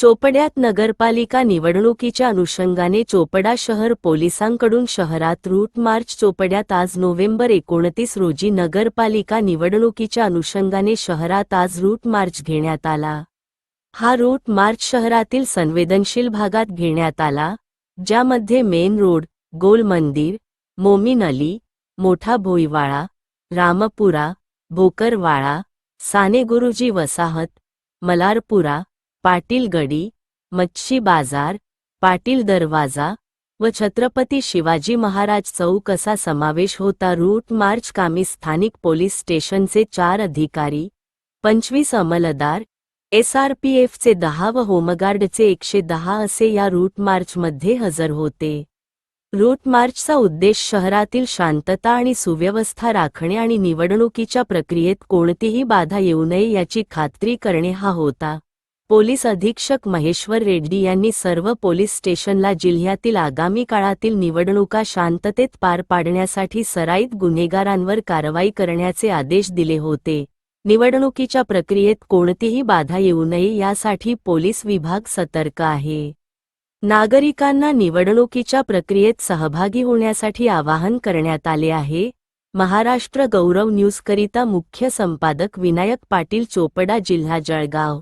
चोपड्यात नगरपालिका निवडणुकीच्या अनुषंगाने चोपडा शहर पोलिसांकडून शहरात रूट मार्च चोपड्यात आज नोव्हेंबर एकोणतीस रोजी नगरपालिका निवडणुकीच्या अनुषंगाने शहरात आज रूट मार्च घेण्यात आला. हा रूट मार्च शहरातील संवेदनशील भागात घेण्यात आला ज्यामध्ये मेन रोड गोल मंदिर मोमीन अली मोठा भोईवाळा रामपुरा भोकरवाळा साने गुरुजी वसाहत मलारपुरा पाटील गडी मच्छी बाजार पाटील दरवाजा व छत्रपती शिवाजी महाराज चौक असा समावेश होता. रूट मार्च कामी स्थानिक पोलीस स्टेशनचे चार अधिकारी पंचवीस अंमलदार एसआरपीएफचे दहा व होमगार्डचे एकशे दहा असे या रूट मार्चमध्ये हजर होते. रूट मार्चचा उद्देश शहरातील शांतता आणि सुव्यवस्था राखणे आणि निवडणुकीच्या प्रक्रियेत कोणतीही बाधा येऊ नये याची खात्री करणे हा होता. पोलीस अधीक्षक महेश्वर रेड्डी यांनी सर्व पोलीस स्टेशनला जिल्ह्यातील आगामी काळातील निवडणुका शांततेत पार पाडण्यासाठी सराईत गुन्हेगारांवर कारवाई करण्याचे आदेश दिले होते. निवडणुकीच्या प्रक्रियेत कोणतीही बाधा येऊ नये यासाठी पोलीस विभाग सतर्क आहे. नागरिकांना निवडणुकीच्या प्रक्रियेत सहभागी होण्यासाठी आवाहन करण्यात आले आहे. महाराष्ट्र गौरव न्यूजकरिता मुख्य संपादक विनायक पाटील चोपडा जिल्हा जळगाव.